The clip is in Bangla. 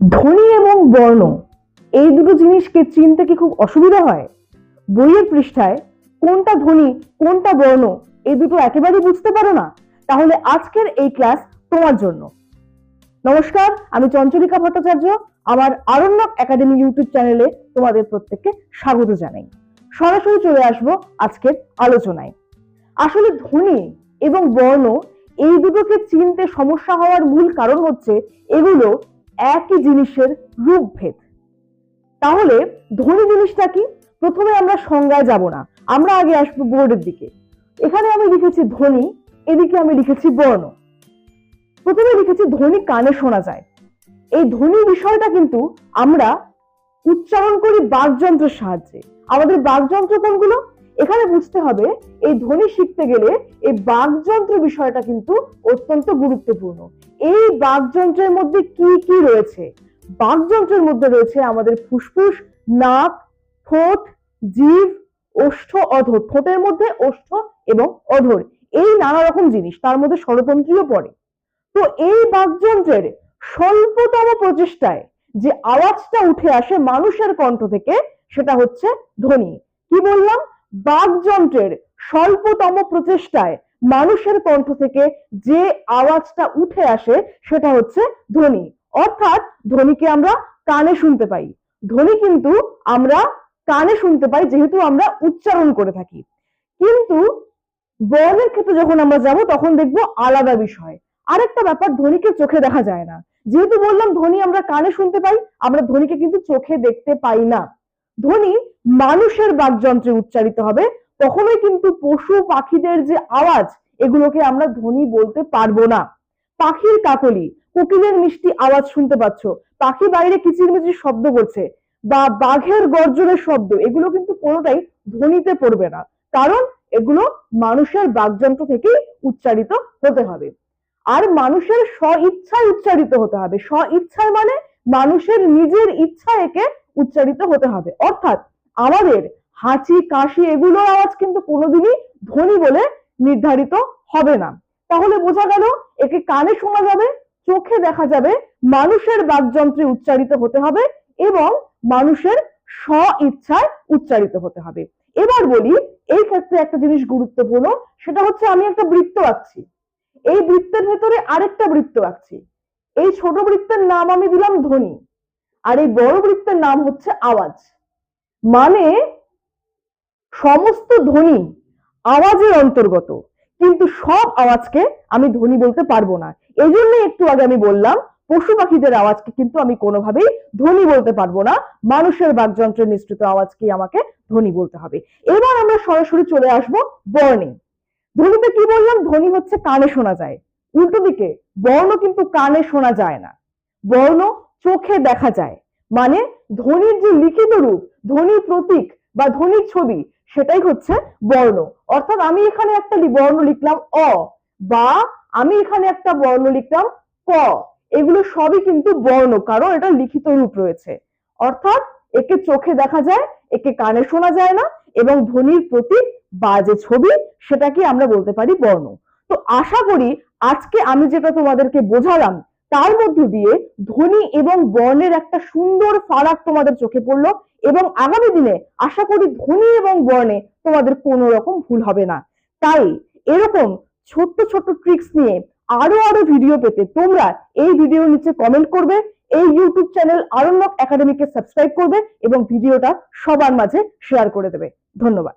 ধ্বনি এবং বর্ণ, এই দুটো জিনিসকে চিনতে কি খুব অসুবিধা হয়? বইয়ের পৃষ্ঠায় কোনটা ধ্বনি, কোনটা বর্ণ এই দুটো একেবারেই বুঝতে পারো না? তাহলে আজকের এই ক্লাস তোমার জন্য। নমস্কার, আমি চঞ্চলিকা ভট্টাচার্য, আমার আরণ্যক একাডেমি ইউটিউব চ্যানেলে তোমাদের প্রত্যেককে স্বাগত জানাই। সরাসরি চলে আসব আজকের আলোচনায়। আসলে ধ্বনি এবং বর্ণ, এই দুটোকে চিনতে সমস্যা হওয়ার মূল কারণ হচ্ছে এগুলো একই জিনিসের রূপভেদ। তাহলে ধ্বনি জিনিসটা কি? প্রথমে আমরা সংজ্ঞায় যাব না। আমরা আগে আসব বোর্ডের দিকে। এখানে আমি লিখেছি ধ্বনি এদিকে আমি লিখেছি বর্ণ। প্রথমে লিখেছি ধ্বনি কানে শোনা যায়। এই ধ্বনি বিষয়টা কিন্তু আমরা উচ্চারণ করি বাকযন্ত্রের সাহায্যে। আমাদের বাকযন্ত্র কোনগুলো? এখানে বুঝতে হবে, এই ধ্বনি শিখতে গেলে এই বাকযন্ত্র বিষয়টা কিন্তু অত্যন্ত গুরুত্বপূর্ণ। এই বাকযন্ত্রের মধ্যে কি কি রয়েছে? বাকযন্ত্রের মধ্যে রয়েছে আমাদের ফুসফুস, নাক, ঠোঁট, জিভ, ওষ্ঠ, অধর। ঠোঁটের মধ্যে ওষ্ঠ এবং অধর। এই নানা রকম জিনিস, তার মধ্যে ষড়তন্ত্রীয় পড়ে। তো এই বাকযন্ত্রের স্বল্পতম প্রচেষ্টায় যে আওয়াজটা উঠে আসে মানুষের কণ্ঠ থেকে, সেটা হচ্ছে ধ্বনি। কি বললাম? বাকযন্ত্রের স্বল্পতম প্রচেষ্টায় মানুষের কণ্ঠ থেকে যে আওয়াজটা উঠে আসে সেটা হচ্ছে ধ্বনি। অর্থাৎ ধ্বনিকে আমরা কানে শুনতে পাই। ধ্বনি কিন্তু আমরা কানে শুনতে পাই যেহেতু আমরা উচ্চারণ করে থাকি। কিন্তু বর্ণের ক্ষেত্রে যখন আমরা যাব তখন দেখব আলাদা বিষয়। আরেকটা ব্যাপার, ধ্বনিকে চোখে দেখা যায় না। যেহেতু বললাম ধ্বনি আমরা কানে শুনতে পাই, আমরা ধ্বনিকে কিন্তু চোখে দেখতে পাই না। ধ্বনি মানুষের বাকযন্ত্রে উচ্চারিত হবে। কখনোই কিন্তু পশু পাখিদের যে আওয়াজ, এগুলোকে আমরা ধ্বনি বলতে পারব না। পাখির কাকলি, কোকিলের মিষ্টি আওয়াজ শুনতে পাচ্ছ। পাখি বাইরে কিচিরমিচির শব্দ করছে বা বাঘের গর্জনের শব্দ, এগুলো কিন্তু কোনোটাই ধ্বনিতে পড়বে না। কারণ এগুলো মানুষের বাকযন্ত্র থেকেই উচ্চারিত হতে হবে। আর মানুষের স্ব ইচ্ছায় উচ্চারিত হতে হবে। স্ব ইচ্ছায় মানে মানুষের নিজের ইচ্ছা একে উচ্চারিত হতে হবে। অর্থাৎ আমাদের হাঁচি, কাশি এগুলোর আওয়াজ কিন্তু কোনোদিনই ধ্বনি বলে নির্ধারিত হবে না। তাহলে বোঝা গেল একে কানে শোনা যাবে, চোখে দেখা যাবে, মানুষের বাকযন্ত্রে উচ্চারিত হতে হবে এবং মানুষের স্ব ইচ্ছায় উচ্চারিত হতে হবে। এবার বলি, এই ক্ষেত্রে একটা জিনিস গুরুত্বপূর্ণ, সেটা হচ্ছে আমি একটা বৃত্ত আঁকছি। এই বৃত্তের ভেতরে আরেকটা বৃত্ত আঁকছি। এই ছোট বৃত্তের নাম আমি দিলাম ধ্বনি। আর এই বড় বৃত্তের নাম হচ্ছে আওয়াজ। মানে সমস্ত ধ্বনি আওয়াজের অন্তর্গত, কিন্তু সব আওয়াজকে আমি ধ্বনি বলতে পারব না। এই জন্য একটু আগে আমি বললাম, পশু পাখিদের আওয়াজকে কিন্তু আমি কোনোভাবেই ধ্বনি বলতে পারব না। মানুষের বাকযন্ত্রের নিঃসৃত আওয়াজকে আমাকে ধ্বনি বলতে হবে। এবার আমরা সরাসরি চলে আসব বর্ণে। ধ্বনিতে কি বললাম? ধ্বনি হচ্ছে কানে শোনা যায়। উল্টো দিকে, বর্ণ কিন্তু কানে শোনা যায় না। বর্ণ চোখে দেখা যায়। মানে ধ্বনির যে লিখিত রূপ ধ্বনির প্রতীক বা ধ্বনির ছবি, সেটাই হচ্ছে বর্ণ। অর্থাৎ আমি এখানে একটা বর্ণ লিখলাম অ বা আমি এখানে একটা বর্ণ লিখলাম ক। এগুলো সবই কিন্তু বর্ণ, কারণ এটা লিখিত রূপ রয়েছে। অর্থাৎ একে চোখে দেখা যায়, একে কানে শোনা যায় না, এবং ধ্বনির প্রতীক বা যে ছবি সেটাকে আমরা বলতে পারি বর্ণ। তো আশা করি আজকে আমি যেটা তোমাদেরকে বোঝালাম তার মধ্য দিয়ে ধ্বনি এবং বর্ণের একটা সুন্দর ফারাক তোমাদের চোখে পড়ল এবং আগামী দিনে আশা করি ধ্বনি এবং বর্ণে তোমাদের কোনো রকম ভুল হবে না। তাই এরকম ছোট্ট ছোট্ট ট্রিক্স নিয়ে আরও আরও ভিডিও পেতে তোমরা এই ভিডিওর নিচে কমেন্ট করবে, এই ইউটিউব চ্যানেল আরণ্যক একাডেমিকে সাবস্ক্রাইব করবে এবং ভিডিওটা সবার মাঝে শেয়ার করে দেবে। ধন্যবাদ।